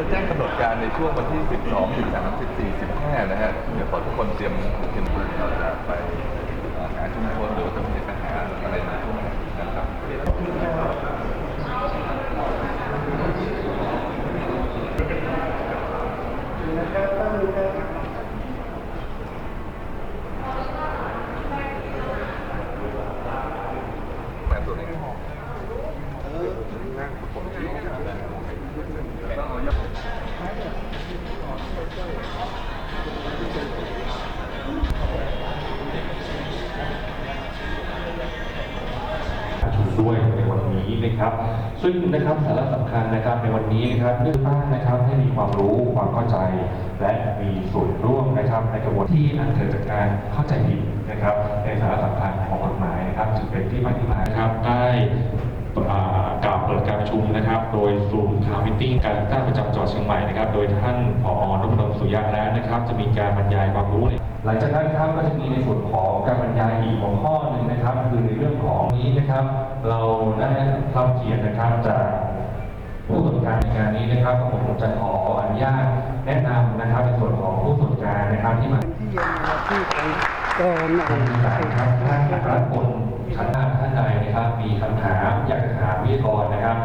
จะแจ้งกำหนดการในช่วงวันที่ 12 13 14 15 นะฮะ เดี๋ยวขอทุกคนเตรียมเตรียมตัว นี้นะครับ ซึ่งนะครับสาระสำคัญนะครับในวันนี้นะครับเลือกตั้งนะครับให้มีความรู้ความเข้าใจ และมีส่วนร่วมนะครับในกระบวนที่อันเกิดจากการเข้าใจผิดนะครับ ในสาระสำคัญของกฎหมายนะครับจึงเป็นที่มาที่มาครับได้กล่าวเปิดการประชุมนะครับ โดยศูนย์ข่าวมิทติ้งการตั้งประจำจังหวัดเชียงใหม่นะครับ โดยท่านผอนพดลสุยะแล้วนะครับ จะมีการบรรยายความรู้ หลังจากนั้นครับก็จะมีในส่วนของการบรรยาย เราได้รับเกียรตินะครับจากผู้ตรวจการในงานนี้นะครับผมจะขออนุญาตแนะนำนะครับในส่วนของผู้ตรวจการนะครับที่มาที่เย็นเวลาที่ไปก่อนท่านผู้การครับท่านอัครพลขันธ์นาท่านใดนะครับ มีคำถามอยากจะถามวิทยากรนะครับ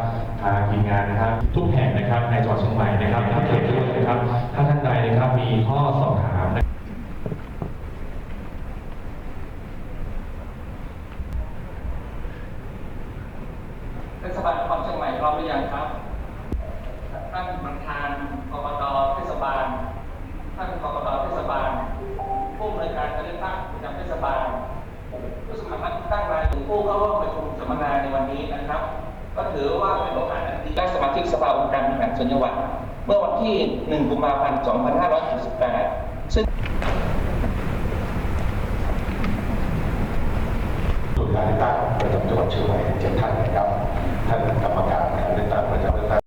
ทางทีมงานนะครับ ทุกแห่งนะครับในจังหวัดเชียงใหม่นะครับทั้งเขตด้วยนะครับถ้าท่านใดนะครับมีข้อสอบถามนะ เทศบาลนค ร้อมหรือยังครับ ท่านประธานกรกตเทศบาล ท่านกรกตเทศบาล ผู้อำนวยการการเลือกตั้งประจำเทศบาล ผู้สมัครรับตั้งรายถึงผู้เข้าร่วมประชุมสัมมนาในวันนี้นะครับ ก็ถือว่าเป็นโอกาสอันดีได้สมาชิกสภาองค์การบริหารส่วนจังหวัด เมื่อวันที่ 1 กุมภาพันธ์ 2568ซึ่ง การเลือกตั้งประจำจังหวัดเชียงใหม่เจ็ดท่านนะครับท่านกรรมการการเลือกตั้งประจำเลือกตั้ง